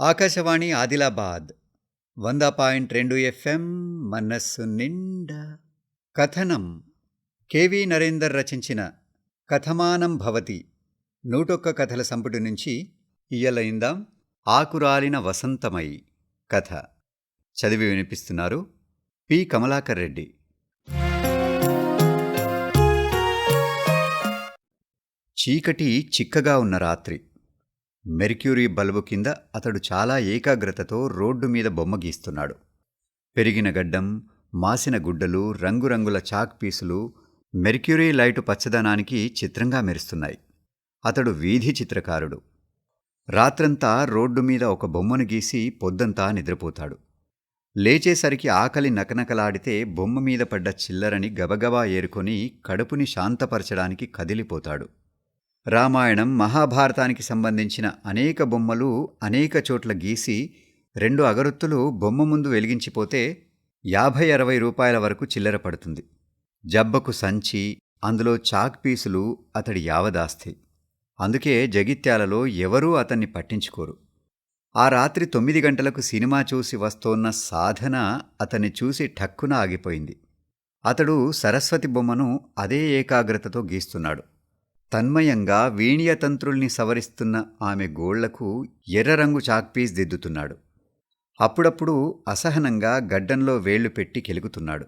ఆకాశవాణి ఆదిలాబాద్ వంద పాయింట్ రెండు ఎఫ్ఎం మనస్సు నిండా. కథనం కెవి నరేందర్ రచించిన కథమానం భవతి. నూటొక్క కథల సంపుటి నుంచి ఇయ్యలైందాం ఆకురాలిన వసంతమై కథ. చదివి వినిపిస్తున్నారు పి. కమలాకర్ రెడ్డి. చీకటి చిక్కగా ఉన్న రాత్రి. మెర్క్యూరీ బల్బు కింద అతడు చాలా ఏకాగ్రతతో రోడ్డు మీద బొమ్మ గీస్తున్నాడు. పెరిగిన గడ్డం మాసిన గుడ్డలు రంగురంగుల చాక్ పీసులు మెర్క్యూరీ లైటు పచ్చదనానికి చిత్రంగా మెరుస్తున్నాయి. అతడు వీధి చిత్రకారుడు. రాత్రంతా రోడ్డు మీద ఒక బొమ్మను గీసి పొద్దంతా నిద్రపోతాడు. లేచేసరికి ఆకలి నకనకలాడితే బొమ్మ మీద పడ్డ చిల్లరని గబగబా ఏరుకొని కడుపుని శాంతపరచడానికి కదిలిపోతాడు. రామాయణం మహాభారతానికి సంబంధించిన అనేక బొమ్మలు అనేక చోట్ల గీసి రెండు అగరొత్తులు బొమ్మ ముందు వెలిగించిపోతే యాభై అరవై రూపాయల వరకు చిల్లర పడుతుంది. జబ్బకు సంచి అందులో చాక్ పీసులు అతడి యావదాస్తి అందుకే జగిత్యాలలో ఎవరూ అతన్ని పట్టించుకోరు. ఆ రాత్రి తొమ్మిది గంటలకు సినిమా చూసి వస్తోన్న సాధన అతన్ని చూసి ఠక్కున ఆగిపోయింది. అతడు సరస్వతి బొమ్మను అదే ఏకాగ్రతతో గీస్తున్నాడు. తన్మయంగా వీణ్యతంత్రుల్ని సవరిస్తున్న ఆమె గోళ్ళకు ఎర్రరంగు చాక్పీస్ దిద్దుతున్నాడు. అప్పుడప్పుడు అసహనంగా గడ్డంలో వేళ్ళు పెట్టి కెలుగుతున్నాడు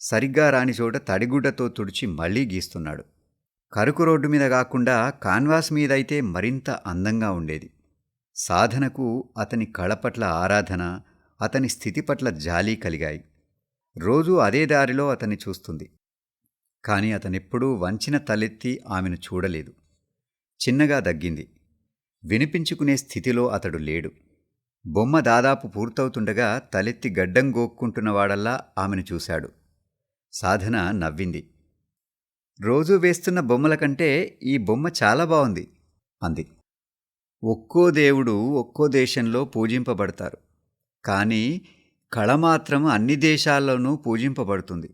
సరిగ్గా రాని చోట తడిగుడ్డతో తుడిచి మళ్ళీ గీస్తున్నాడు. కరుకు రోడ్డు మీద కాకుండా కాన్వాస్ మీదైతే మరింత అందంగా ఉండేది. సాధనకు అతని కళ పట్ల ఆరాధన అతని స్థితి పట్ల జాలి కలిగాయి. రోజూ అదే దారిలో అతన్ని చూస్తుంది. కాని అతనెప్పుడూ వంచిన తలెత్తి ఆమెను చూడలేదు. చిన్నగా దగ్గింది. వినిపించుకునే స్థితిలో అతడు లేడు. బొమ్మ దాదాపు పూర్తవుతుండగా తలెత్తి గడ్డం గోక్కుంటున్నవాడల్లా ఆమెను చూశాడు. సాధన నవ్వింది. రోజూ వేస్తున్న బొమ్మల కంటే ఈ బొమ్మ చాలా బాగుంది అంది. ఒక్కో దేవుడు ఒక్కో దేశంలో పూజింపబడతారు. కానీ కళ మాత్రం అన్ని దేశాల్లోనూ పూజింపబడుతుంది.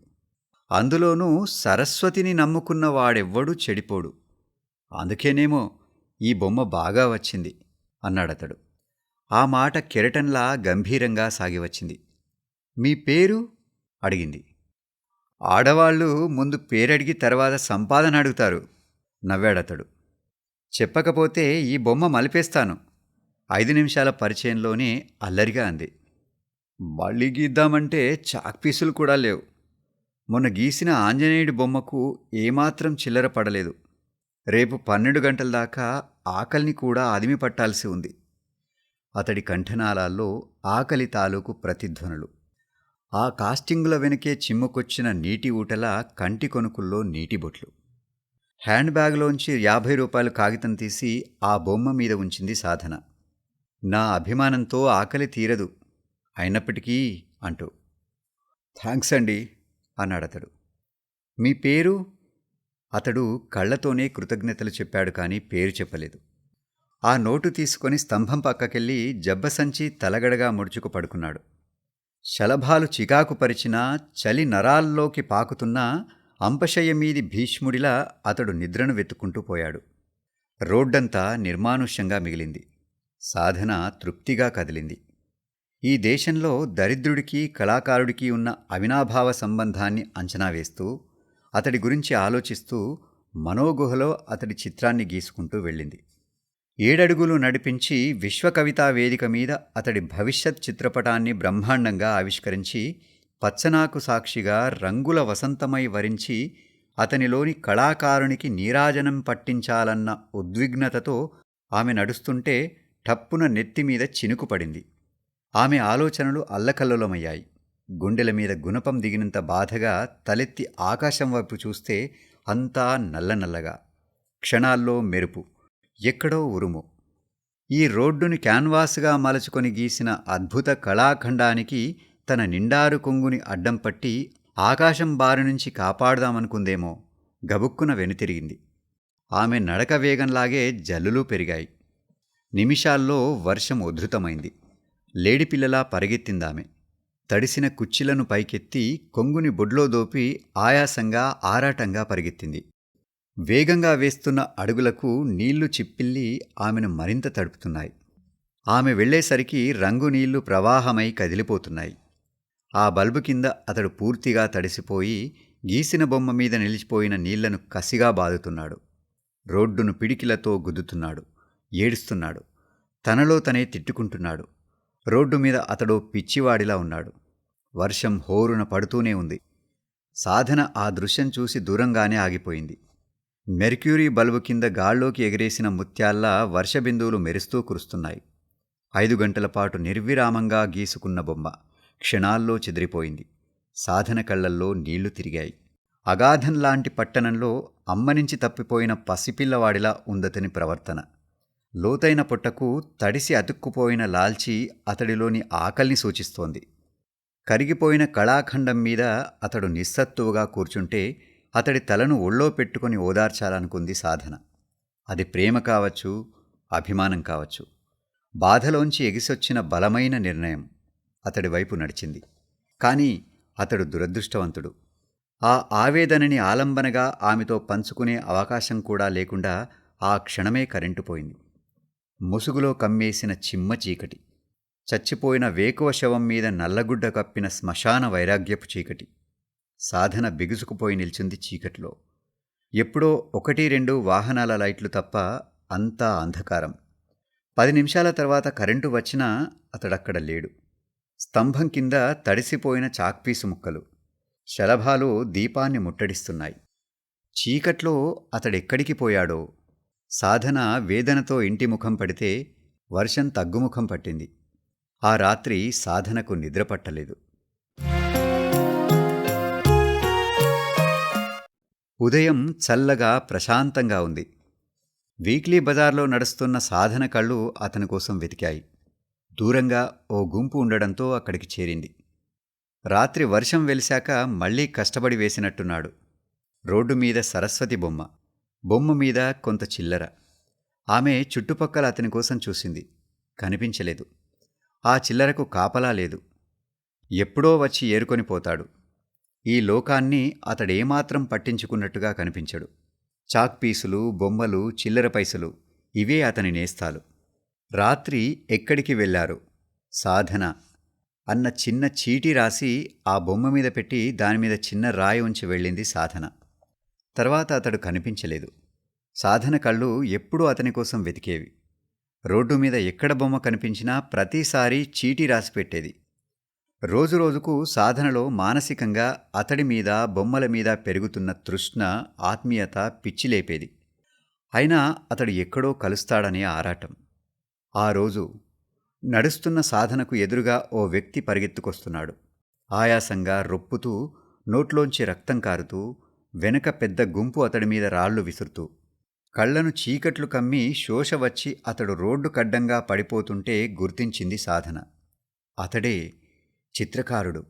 అందులోనూ సరస్వతిని నమ్ముకున్న వాడెవ్వడూ చెడిపోడు. అందుకేనేమో ఈ బొమ్మ బాగా వచ్చింది అన్నాడతడు. ఆ మాట కెరటంలా గంభీరంగా సాగివచ్చింది మీ పేరు? అడిగింది. ఆడవాళ్ళు ముందు పేరడిగి తర్వాత సంపాదన అడుగుతారు నవ్వాడతడు. చెప్పకపోతే ఈ బొమ్మ మలిపేస్తాను. ఐదు నిమిషాల పరిచయంలోనే అల్లరిగా అంది. మళ్ళీ గీద్దామంటే చాక్పీసులు కూడా లేవు. మొన్న గీసిన ఆంజనేయుడి బొమ్మకు ఏమాత్రం చిల్లర పడలేదు. రేపు పన్నెండు గంటల దాకా ఆకలిని కూడా అదిమి పట్టాల్సి ఉంది. అతడి కంఠనాళాల్లో ఆకలి తాలూకు ప్రతిధ్వనులు. ఆ కాస్టింగుల వెనకే చిమ్ముకొచ్చిన నీటి ఊటల కంటి కొనుకుల్లో నీటి బొట్లు. హ్యాండ్ బ్యాగ్లోంచి యాభై రూపాయలు కాగితం తీసి ఆ బొమ్మ మీద ఉంచింది సాధన. నా అభిమానంతో ఆకలి తీరదు. అయినప్పటికీ అంటూ. థ్యాంక్స్ అండి. అన్నాడతడు. మీ పేరు? అతడు కళ్ళతోనే కృతజ్ఞతలు చెప్పాడు కానీ పేరు చెప్పలేదు. ఆ నోటు తీసుకొని స్తంభం పక్కకెళ్ళి జబ్బసంచి తలగడగా ముడుచుకు పడుకున్నాడు. శలభాలు చికాకు పరిచినా చలి నరాల్లోకి పాకుతున్నా అంపశయ్య మీది భీష్ముడిలా అతడు నిద్రను వెతుక్కుంటూ పోయాడు. రోడ్డంతా నిర్మానుష్యంగా మిగిలింది. సాధన తృప్తిగా కదిలింది. ఈ దేశంలో దరిద్రుడికి కళాకారుడికి ఉన్న అవినాభావ సంబంధాన్ని అంచనా వేస్తూ అతడి గురించి ఆలోచిస్తూ మనోగుహలో అతడి చిత్రాన్ని గీసుకుంటూ వెళ్ళింది. ఏడడుగులు నడిపించి విశ్వకవితా వేదిక మీద అతడి భవిష్యత్ చిత్రపటాన్ని బ్రహ్మాండంగా ఆవిష్కరించి పచ్చనాకు సాక్షిగా రంగుల వసంతమై వరించి అతనిలోని కళాకారునికి నీరాజనం పట్టించాలన్న ఉద్విగ్నతతో ఆమె నడుస్తుంటే టప్పున నెత్తిమీద చినుకు పడింది. ఆమె ఆలోచనలు అల్లకల్లోలమయ్యాయి. గుండెల మీద గుణపం దిగినంత బాధగా తలెత్తి ఆకాశం వైపు చూస్తే అంతా నల్లనల్లగా క్షణాల్లో మెరుపు. ఎక్కడో ఉరుము. ఈ రోడ్డుని క్యాన్వాస్గా మలచుకొని గీసిన అద్భుత కళాఖండానికి తన నిండారు కొంగుని అడ్డం పట్టి ఆకాశం బారి నుంచి కాపాడదామనుకుందేమో గబుక్కున వెనుతిరిగింది. ఆమె నడక వేగంలాగే జల్లులు పెరిగాయి. నిమిషాల్లో వర్షం ఉధృతమైంది. లేడిపిల్లలా పరిగెత్తిందామె. తడిసిన కుచ్చిలను పైకెత్తి కొంగుని బొడ్లో దోపి ఆయాసంగా ఆరాటంగా పరిగెత్తింది. వేగంగా వేస్తున్న అడుగులకు నీళ్ళు చిప్పిల్లి ఆమెను మరింత తడుపుతున్నాయి. ఆమె వెళ్ళేసరికి రంగు నీళ్ళు ప్రవాహమై కదిలిపోతున్నాయి. ఆ బల్బు కింద అతడు పూర్తిగా తడిసిపోయి గీసిన బొమ్మ మీద నిలిచిపోయిన నీళ్ళను కసిగా బాదుతున్నాడు. రోడ్డును పిడికిలతో గుద్దుతున్నాడు. ఏడుస్తున్నాడు. తనలో తనే తిట్టుకుంటున్నాడు. రోడ్డు మీద అతడు పిచ్చివాడిలా ఉన్నాడు. వర్షం హోరున పడుతూనే ఉంది. సాధన ఆ దృశ్యం చూసి దూరంగానే ఆగిపోయింది. మెర్క్యూరీ బల్బు కింద గాల్లోకి ఎగిరేసిన ముత్యాల్లా వర్షబిందువులు మెరుస్తూ కురుస్తున్నాయి. ఐదు గంటల పాటు నిర్విరామంగా గీసుకున్న బొమ్మ క్షణాల్లో చెదిరిపోయింది. సాధన కళ్ళల్లో నీళ్ళు తిరిగాయి. అగాధం లాంటి పట్టణంలో అమ్మ నుంచి తప్పిపోయిన పసిపిల్లవాడిలా ఉందతని ప్రవర్తన. లోతైన పొట్టకు తడిసి అతుక్కుపోయిన లాల్చి అతడిలోని ఆకలిని సూచిస్తోంది. కరిగిపోయిన కళాఖండం మీద అతడు నిస్సత్తువుగా కూర్చుంటే అతడి తలను ఒళ్ళో పెట్టుకుని ఓదార్చాలనుకుంది సాధన. అది ప్రేమ కావచ్చు అభిమానం కావచ్చు. బాధలోంచి ఎగిసొచ్చిన బలమైన నిర్ణయం అతడి వైపు నడిచింది. కానీ అతడు దురదృష్టవంతుడు. ఆ ఆవేదనని ఆలంబనగా ఆమెతో పంచుకునే అవకాశం కూడా లేకుండా ఆ క్షణమే కరెంటు పోయింది ముసుగులో కమ్మేసిన చిమ్మ చీకటి. చచ్చిపోయిన వేకువ శవం మీద నల్లగుడ్డ కప్పిన శ్మశాన వైరాగ్యపు చీకటి. సాధన బిగుసుకుపోయి నిల్చుంది చీకట్లో. ఎప్పుడో ఒకటి రెండు వాహనాల లైట్లు తప్ప అంతా అంధకారం. పది నిమిషాల తర్వాత కరెంటు వచ్చినా అతడక్కడ లేడు. స్తంభం కింద తడిసిపోయిన చాక్పీసు ముక్కలు. శలభాలు దీపాన్ని ముట్టడిస్తున్నాయి. చీకట్లో అతడెక్కడికి పోయాడో సాధన వేదనతో ఇంటి ముఖం పడితే వర్షం తగ్గుముఖం పట్టింది. ఆ రాత్రి సాధనకు నిద్ర పట్టలేదు. ఉదయం చల్లగా ప్రశాంతంగా ఉంది. వీక్లీ బజార్లో నడుస్తున్న సాధన కళ్ళు అతని కోసం వెతికాయి. దూరంగా ఓ గుంపు ఉండడంతో అక్కడికి చేరింది. రాత్రి వర్షం వెలిశాక మళ్ళీ కష్టపడి వేసినట్టున్నాడు. రోడ్డు మీద సరస్వతి బొమ్మ. బొమ్మ మీద కొంత చిల్లర. ఆమె చుట్టుపక్కల అతని కోసం చూసింది. కనిపించలేదు. ఆ చిల్లరకు కాపలా లేదు. ఎప్పుడో వచ్చి ఏరుకొని పోతాడు. ఈ లోకాన్ని అతడేమాత్రం పట్టించుకున్నట్టుగా కనిపించడు. చాక్ పీసులు బొమ్మలు చిల్లర పైసలు ఇవే అతని నేస్తాలు. రాత్రి ఎక్కడికి వెళ్ళారు? సాధన అన్న చిన్న చీటీ రాసి ఆ బొమ్మ మీద పెట్టి దానిమీద చిన్న రాయి ఉంచి వెళ్ళింది సాధన. తర్వాత అతడు కనిపించలేదు. సాధన కళ్ళు ఎప్పుడూ అతని కోసం వెతికేవి. రోడ్డు మీద ఎక్కడ బొమ్మ కనిపించినా ప్రతిసారి చీటీ రాసిపెట్టేది రోజురోజుకు సాధనలో మానసికంగా అతడి మీద బొమ్మల మీద పెరుగుతున్న తృష్ణ ఆత్మీయత పిచ్చిలేపేది అయినా అతడు ఎక్కడో కలుస్తాడనే ఆరాటం. ఆ రోజు నడుస్తున్న సాధనకు ఎదురుగా ఓ వ్యక్తి పరిగెత్తుకొస్తున్నాడు. ఆయాసంగా రొప్పుతూ నోట్లోంచి రక్తం కారుతూ వెనక పెద్ద గుంపు అతడి మీద రాళ్ళు విసురుతూ కళ్ళను చీకట్లు కమ్మి శోష వచ్చి అతడు రోడ్డు కడ్డంగా పడిపోతుంటే గుర్తించింది సాధన. అతడే చిత్రకారుడు.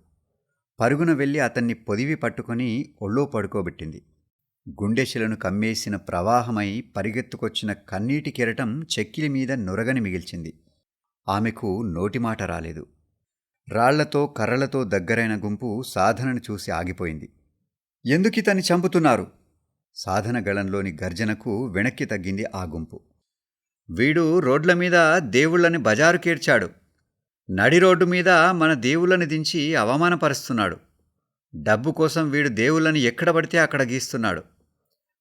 పరుగున వెళ్ళి అతన్ని పొదివి పట్టుకొని ఒళ్ళో పడుకోబెట్టింది. గుండెశలను కమ్మేసిన ప్రవాహమై పరిగెత్తుకొచ్చిన కన్నీటి కెరటం చెక్కిలి మీద నొరగని మిగిల్చింది. ఆమెకు నోటిమాట రాలేదు. రాళ్ళతో కర్రలతో దగ్గరైన గుంపు సాధనను చూసి ఆగిపోయింది. ఎందుకు ఇతన్ని చంపుతున్నారు? సాధన గళంలోని గర్జనకు వెనక్కి తగ్గింది ఆ గుంపు. వీడు రోడ్ల మీద దేవుళ్ళని బజారు కేర్చాడు నడి రోడ్డు మీద మన దేవుళ్ళని దించి అవమానపరుస్తున్నాడు. డబ్బు కోసం వీడు దేవుళ్ళని ఎక్కడ పడితే అక్కడ గీస్తున్నాడు.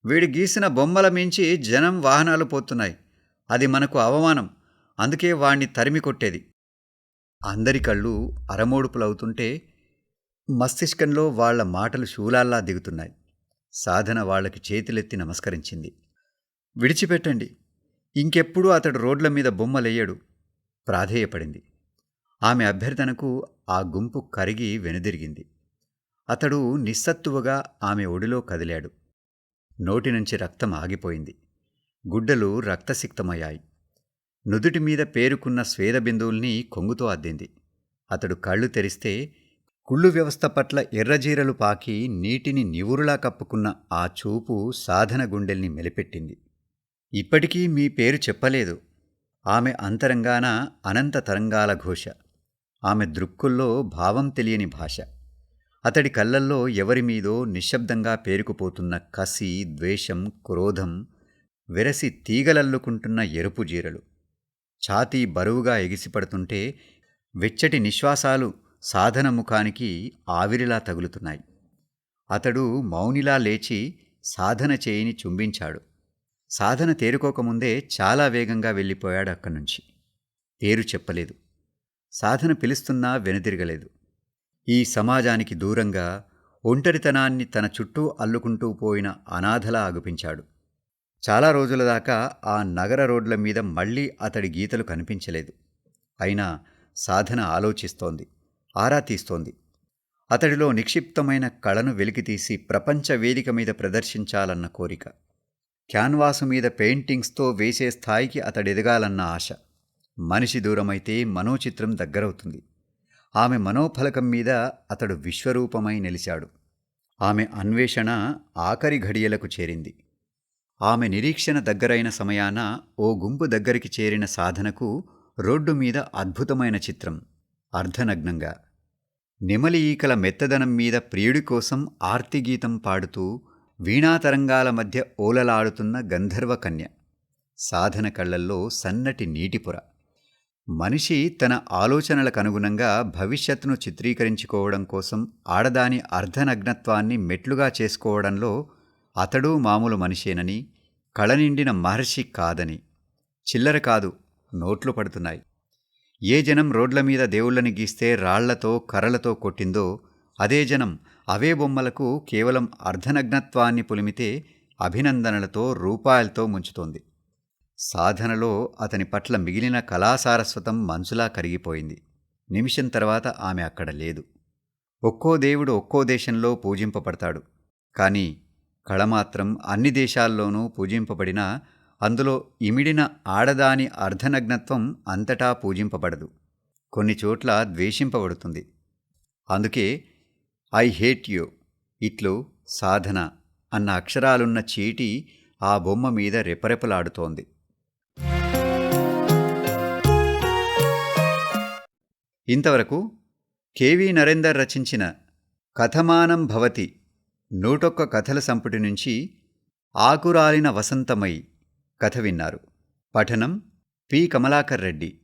వీడు గీసిన బొమ్మల మించి జనం వాహనాలు పోతున్నాయి. అది మనకు అవమానం. అందుకే వాణ్ణి తరిమి కొట్టేది. అందరి కళ్ళు అరమోడుపులవుతుంటే మస్తిష్కంలో వాళ్ళ మాటలు శూలాల్లా దిగుతున్నాయి. సాధన వాళ్ళకి చేతులెత్తి నమస్కరించింది. విడిచిపెట్టండి. ఇంకెప్పుడూ అతడు రోడ్ల మీద బొమ్మలెయ్యడు ప్రాధేయపడింది. ఆమె అభ్యర్థనకు ఆ గుంపు కరిగి వెనుదిరిగింది. అతడు నిస్సత్తువగా ఆమె ఒడిలో కదిలాడు. నోటి నుంచి రక్తం ఆగిపోయింది. గుడ్డలు రక్తసిక్తమయ్యాయి. నుదుటి మీద పేరుకున్న స్వేద బిందువుల్ని కొంగుతో అద్దింది. అతడు కళ్ళు తెరిస్తే కుళ్ళు వ్యవస్థ పట్ల ఎర్రజీరలు పాకి నీటిని నివురులా కప్పుకున్న ఆ చూపు సాధన గుండెల్ని మెలిపెట్టింది. ఇప్పటికీ మీ పేరు చెప్పలేదు. ఆమె అంతరంగాన అనంత తరంగాల ఘోష. ఆమె దృక్కుల్లో భావం తెలియని భాష. అతడి కళ్ళల్లో ఎవరి మీదో నిశ్శబ్దంగా పేరుకుపోతున్న కసి ద్వేషం క్రోధం వెరసి తీగలల్లుకుంటున్న ఎరుపు జీరలు. ఛాతీ బరువుగా ఎగిసిపడుతుంటే వెచ్చటి నిశ్వాసాలు సాధన ముఖానికి ఆవిరిలా తగులుతున్నాయి. అతడు మౌనిలా లేచి సాధన చేయిని చుంబించాడు. సాధన తేరుకోకముందే చాలా వేగంగా వెళ్ళిపోయాడు అక్కడి నుంచి పేరు చెప్పలేదు. సాధన పిలుస్తున్నా వెనుదిరగలేదు. ఈ సమాజానికి దూరంగా ఒంటరితనాన్ని తన చుట్టూ అల్లుకుంటూ పోయిన అనాథలా అగుపించాడు చాలా రోజుల దాకా ఆ నగర రోడ్ల మీద మళ్ళీ అతడి గీతలు కనిపించలేదు. అయినా సాధన ఆలోచిస్తోంది. ఆరా తీస్తోంది. అతడిలో నిక్షిప్తమైన కళను వెలికితీసి ప్రపంచ వేదిక మీద ప్రదర్శించాలన్న కోరిక. క్యాన్వాసు మీద పెయింటింగ్స్తో వేసే స్థాయికి అతడెదగాలన్న ఆశ. మనిషి దూరమైతే మనోచిత్రం దగ్గరవుతుంది. ఆమె మనోఫలకం మీద అతడు విశ్వరూపమై నిలిచాడు. ఆమె అన్వేషణ ఆఖరి ఘడియలకు చేరింది. ఆమె నిరీక్షణ దగ్గరైన సమయాన ఓ గుంపు దగ్గరికి చేరిన సాధనకు రోడ్డు మీద అద్భుతమైన చిత్రం. అర్ధనగ్నంగా. నెమలి ఈకల మెత్తదనం మీద ప్రియుడి కోసం ఆర్తిగీతం పాడుతూ వీణాతరంగాల మధ్య ఓలలాడుతున్న గంధర్వకన్య సాధన కళ్ళల్లో సన్నటి నీటిపుర. మనిషి తన ఆలోచనలకు అనుగుణంగా భవిష్యత్తును చిత్రీకరించుకోవడం కోసం ఆడదాని అర్ధనగ్నత్వాన్ని మెట్లుగా చేసుకోవడంలో అతడు మామూలు మనిషేనని కళనిండిన మహర్షి కాదని. చిల్లర కాదు నోట్లు పడుతున్నాయి. ఏ జనం రోడ్ల మీద దేవుళ్ళని గీస్తే రాళ్ళతో కర్రలతో కొట్టిందో అదే జనం అవే బొమ్మలకు కేవలం అర్ధనగ్నత్వాన్ని పులిమితే అభినందనలతో రూపాయలతో ముంచుతోంది. సాధనలో అతని పట్ల మిగిలిన కళాసారస్వతం మంచులా కరిగిపోయింది. నిమిషం తర్వాత ఆమె అక్కడ లేదు. ఒక్కో దేవుడు ఒక్కో దేశంలో పూజింపబడతాడు. కానీ కళ మాత్రం అన్ని దేశాల్లోనూ పూజింపబడినా అందులో ఇమిడిన ఆడదాని అర్ధనగ్నత్వం అంతటా పూజింపబడదు. కొన్ని చోట్ల ద్వేషింపబడుతుంది. అందుకే ఐ హేట్ యు ఇట్లు సాధన అన్న అక్షరాలున్న చీటి ఆ బొమ్మ మీద రెపరెపలాడుతోంది. ఇంతవరకు కెవి నరేందర్ రచించిన కథమానం భవతి నూటొక్క కథల సంపుటి నుంచి ఆకురాలిన వసంతమై కథ విన్నారు. పఠనం పి. కమలాకర్ రెడ్డి.